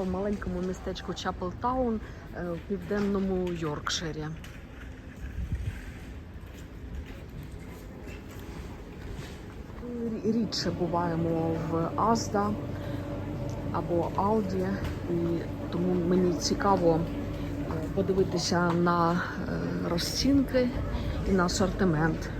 в маленькому містечку Чапелтаун е, в південному Йоркширі. Рідше буваємо в Азда або Алді, і тому мені цікаво е, подивитися на е, розцінки і на асортимент.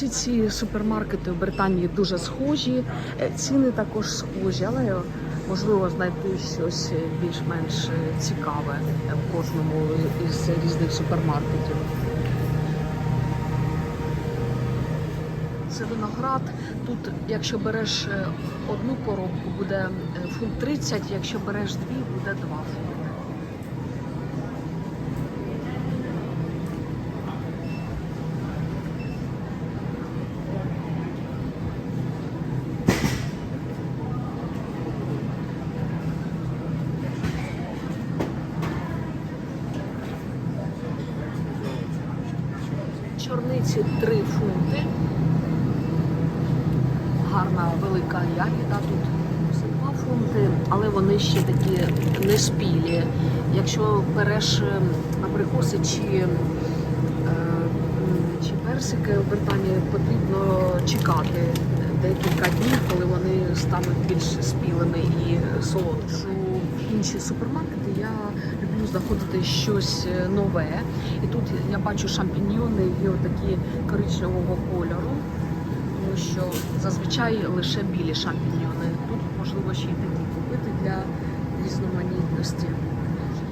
Всі ці супермаркети в Британії дуже схожі, е, ціни також схожі, але можливо знайти щось більш-менш цікаве в кожному із різних супермаркетів. Це виноград. Тут, якщо береш е, одну коробку, буде е, фунт 30, якщо береш дві, буде 2 фунти. Чорниці 3 фунти. Гарна велика ягіда тут. Це 2 фунти, але вони ще такі не спілі. Якщо береш е, абрикоси чи, е, чи персики в Британії, потрібно чекати декілька днів, коли вони стануть більш спілими і солодшими. Інші супермаркети знаходити щось е, нове. І тут я бачу шампіньйони є такі коричневого кольору, тому що зазвичай лише білі шампіньйони. Тут можливо ще й такі купити для різноманітності.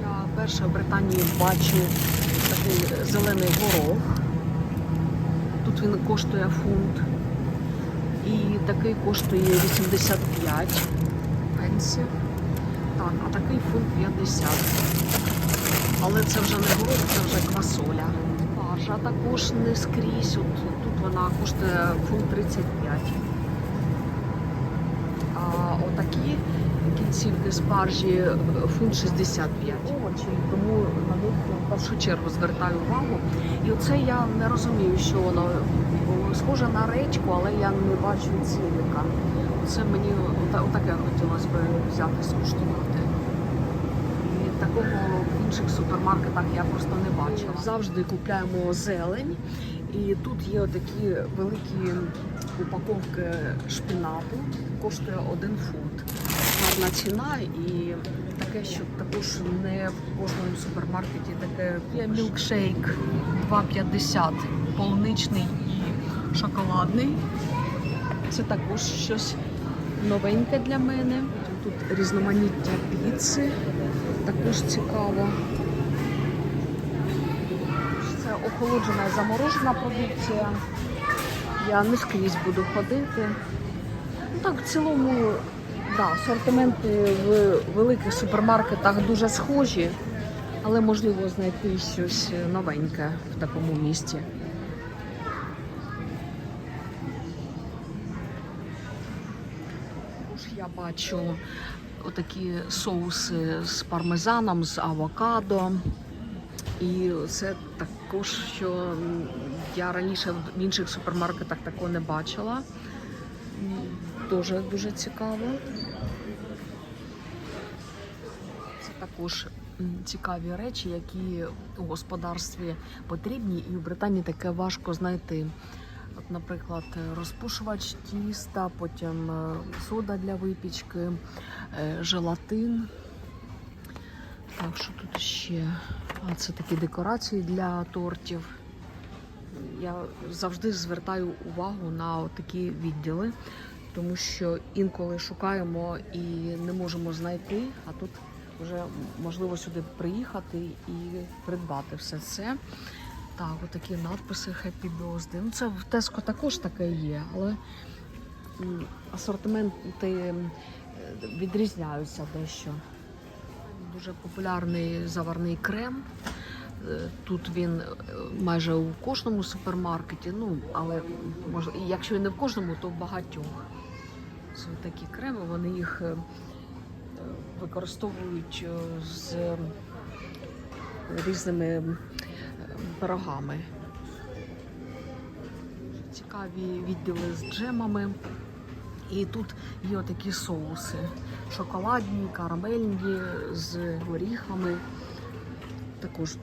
Я перше в Британії бачу такий зелений горох. Тут він коштує фунт. І такий коштує 85 пенсів. Так, а такий фунт 50. Але це вже не горох, це вже квасоля. Спаржа також не скрізь. От тут вона коштує фунт 35. А отакі кінцівки спаржі е, фунт 65. Овочі, тому на них в першу чергу звертаю увагу. І оце я не розумію, що воно схоже на речку, але я не бачу цінника. Це мені ота- отаке хотілося б взяти скуштувати. Такого в інших супермаркетах я просто не бачила. Завжди купляємо зелень, і тут є такі великі упаковки шпинату, коштує один фунт. Гарна ціна і таке, що також не в кожному супермаркеті таке є мілкшейк 2,50, полуничний і шоколадний. Це також щось новеньке для мене. Тут різноманіття піци, також цікаво. Це охолоджена і заморожена продукція. Я не скрізь буду ходити. Ну так, в цілому, да, асортименти в великих супермаркетах дуже схожі, але можливо знайти щось новеньке в такому місті. Я бачу отакі соуси з пармезаном, з авокадо. І це також, що я раніше в інших супермаркетах такого не бачила. Дуже дуже цікаво. Це також цікаві речі, які у господарстві потрібні, і в Британії таке важко знайти. От, наприклад, розпушувач тіста, потім е, сода для випічки, е, желатин. Так, що тут ще? А це такі декорації для тортів. Я завжди звертаю увагу на такі відділи, тому що інколи шукаємо і не можемо знайти, а тут вже можливо сюди приїхати і придбати все це. Так, отакі надписи Happy Birthday. Ну, це в Tesco також таке є, але асортименти відрізняються дещо. Дуже популярний заварний крем. Е, Тут він е, майже у кожному супермаркеті, ну але якщо і не в кожному, то в багатьох. Це такі креми, вони їх е, використовують з різними пирогами. Цікаві відділи з джемами. І тут є такі соуси. шоколадні, карамельні з горіхами. Також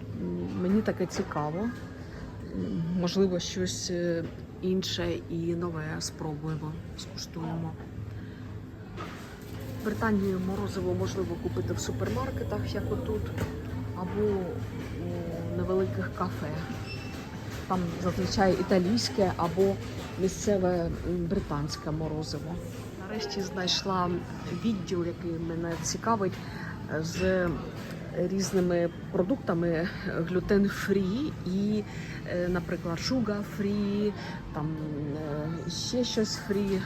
мені таке цікаво. Можливо, щось е, інше і нове спробуємо, скуштуємо. В Британії морозиво можливо купити в супермаркетах, як отут, або невеликих кафе. Там зазвичай італійське або місцеве британське морозиво. Нарешті знайшла відділ, який мене цікавить, е, з різними продуктами глютен фрі і, е, наприклад, шуга фрі, там е, ще щось фрі.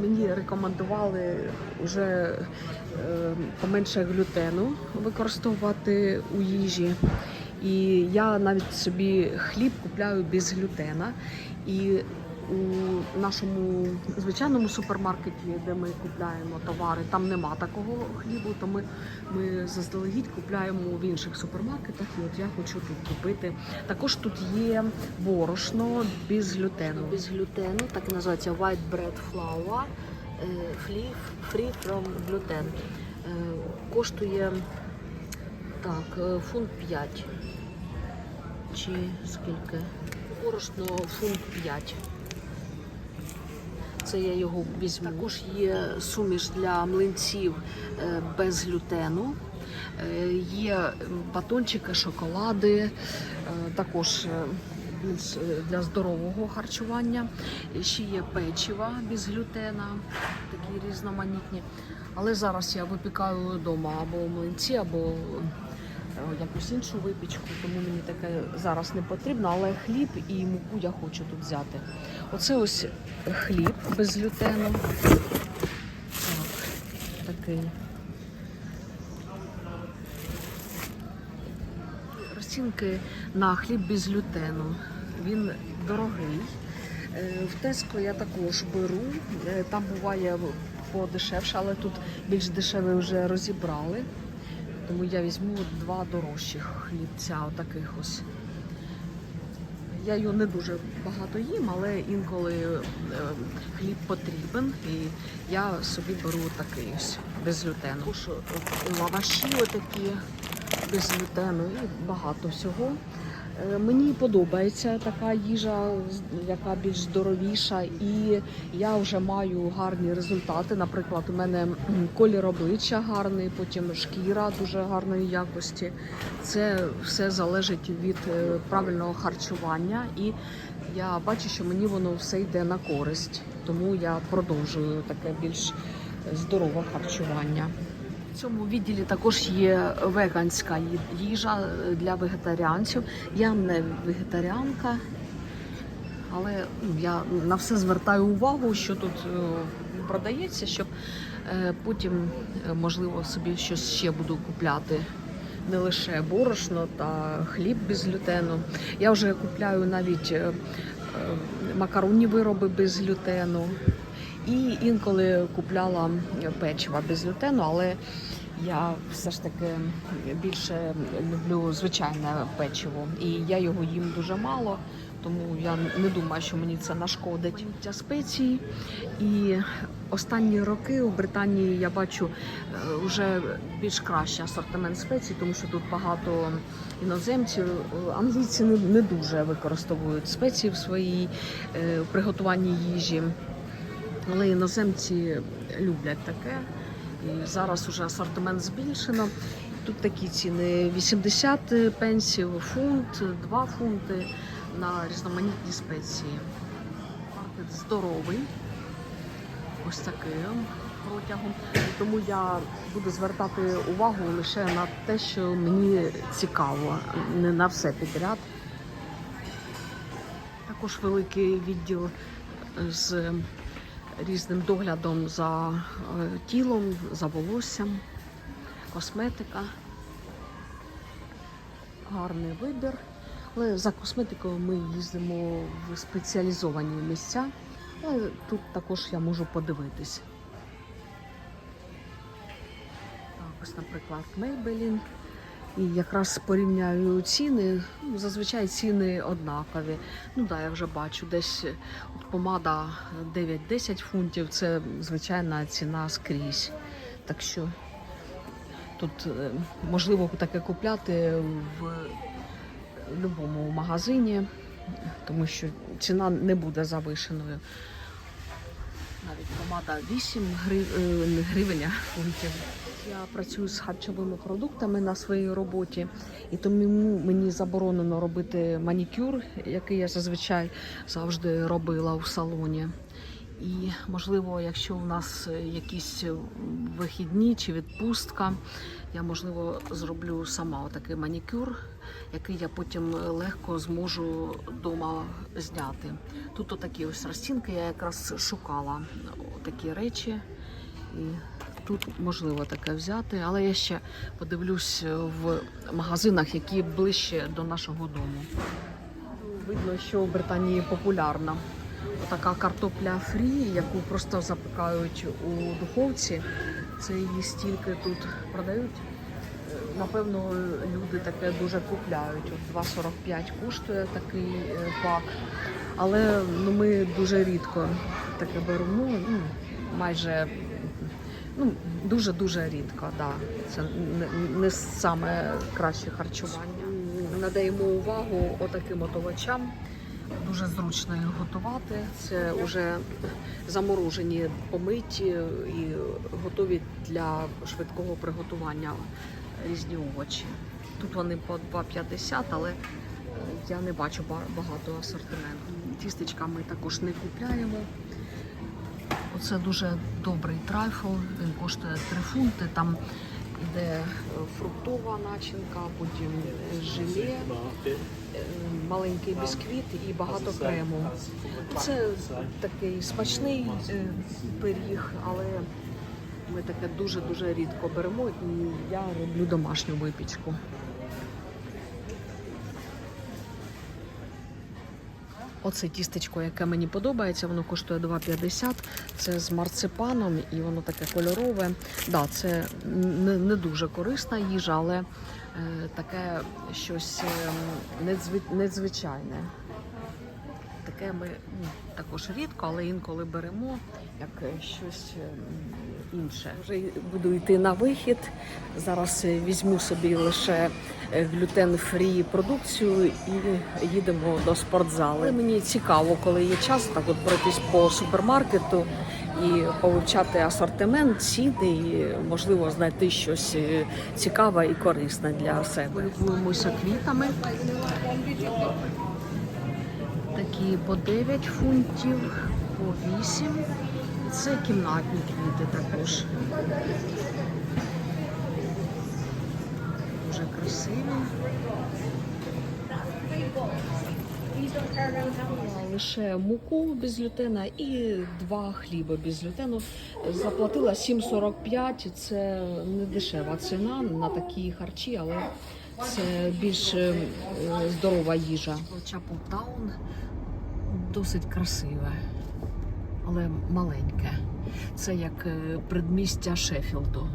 Мені рекомендували вже е, поменше глютену використовувати у їжі. І я навіть собі хліб купляю без глютена. І у нашому звичайному супермаркеті, де ми купляємо товари, там нема такого хлібу, то ми, ми заздалегідь купляємо в інших супермаркетах. І от я хочу тут купити. Також тут є борошно без глютену. Без глютену, так і називається white bread flour, е, free, from gluten. Е, Коштує так, е, фунт 5. Чи скільки? Борошно фунт 5. Це я його візьму. Також є суміш для млинців е, без глютену. Е, Є батончики, шоколади, е, також для здорового харчування. Ще є печива без глютена, такі різноманітні. Але зараз я випікаю вдома або млинці, або якусь іншу випічку, тому мені таке зараз не потрібно, але хліб і муку я хочу тут взяти. Оце ось хліб без глютену. Так, такий. Розцінки на хліб без глютену. Він дорогий. Е, В Теско я також беру. Е, Там буває подешевше, але тут більш дешеве вже розібрали. Тому я візьму два дорожчих хлібця, отаких ось. Я його не дуже багато їм, але інколи е, хліб потрібен, і я собі беру такий ось без глютену. Е, лаваші отакі без глютену і багато всього. Е, Мені подобається така їжа, яка більш здоровіша, і я вже маю гарні результати. Наприклад, у мене колір обличчя гарний, потім шкіра дуже гарної якості. Це все залежить від е, правильного харчування, і я бачу, що мені воно все йде на користь, тому я продовжую таке більш здорове харчування. В цьому відділі також є веганська їжа е, для вегетаріанців. Я не вегетаріанка, але ну, я на все звертаю увагу, що тут е, продається, щоб е, потім, можливо, собі щось ще буду купляти. Не лише борошно та хліб без глютену. Я вже купляю навіть макаронні вироби без глютену. І інколи купляла печива без глютену, але я все ж таки більше люблю звичайне печиво. І я його їм дуже мало, тому я не думаю, що мені це нашкодить. Ця спеції. І останні роки у Британії я бачу е, вже більш кращий асортимент спецій, тому що тут багато іноземців. Англійці не, не дуже використовують спеції в своїй е, приготуванні їжі. Але іноземці люблять таке. І зараз уже асортимент збільшено. Тут такі ціни 80 пенсів, фунт, 2 фунти на різноманітні спеції. Маркет здоровий. Ось таким протягом. Тому я буду звертати увагу лише на те, що мені цікаво, не на все підряд. Також великий відділ з різним доглядом за е, тілом, за волоссям, косметика. Гарний вибір. Але за косметикою ми їздимо в спеціалізовані місця. Але тут також я можу подивитись. Так, ось, наприклад, Maybelline. І якраз порівняю ціни. Ну, зазвичай ціни однакові. Ну да, я вже бачу, десь от помада 9-10 фунтів це звичайна ціна скрізь. Так що тут е, можливо таке купляти в будь-якому магазині, тому що ціна не буде завишеною. Навіть томата 8 грив... е, гривень, фунтів. Я працюю з харчовими продуктами на своїй роботі, і тому мені заборонено робити манікюр, який я зазвичай завжди робила у салоні. І можливо, якщо у нас якісь вихідні чи відпустка, я можливо зроблю сама отакий манікюр, який я потім легко зможу вдома зняти. Тут отакі ось розцінки, я якраз шукала такі речі. І тут можливо таке взяти, але я ще подивлюсь в магазинах, які ближче до нашого дому. Видно, що в Британії популярна така картопля фрі, яку просто запікають у духовці. Це її стільки тут продають. Напевно, люди таке дуже купляють. От 2,45 коштує такий е, пак. Але ну, ми дуже рідко таке беремо. Ну, майже ну, дуже-дуже рідко, да. Це не, не саме краще харчування. Надаємо увагу отаким от овочам. Дуже зручно їх готувати. Це вже заморожені, помиті і готові для швидкого приготування різні овочі. Тут вони по 2,50, але е, я не бачу ба- багато асортименту. Тістечка ми також не купляємо. Оце дуже добрий трайфл. Він коштує 3 фунти. Там іде е, фруктова начинка, потім е, желе, е, маленький бісквіт і багато крему. Це такий смачний пиріг, але ми таке дуже-дуже рідко беремо і я роблю домашню випічку. Оце тістечко, яке мені подобається, воно коштує 2,50. Це з марципаном і воно таке кольорове. Да, це не, не дуже корисна їжа, але е, таке щось е, незвичайне. Таке ми ну, також рідко, але інколи беремо як щось інше. Вже буду йти на вихід. Зараз візьму собі лише е, глютен-фрі продукцію і їдемо до спортзалу. Але мені цікаво, коли є час, так от пройтись по супермаркету і повивчати асортимент, ціни, і можливо знайти щось е, цікаве і корисне для себе. Любуємося квітами. Такі по 9 фунтів, по 8. Це кімнатні квіти також. Дуже красиві. Лише муку без глютена і два хліба без глютену. Заплатила 7,45. Це не дешева ціна на такі харчі, але це більш е, здорова їжа. Чапелтаун досить красиве, але маленьке. Це як е, предмістя Шеффілду.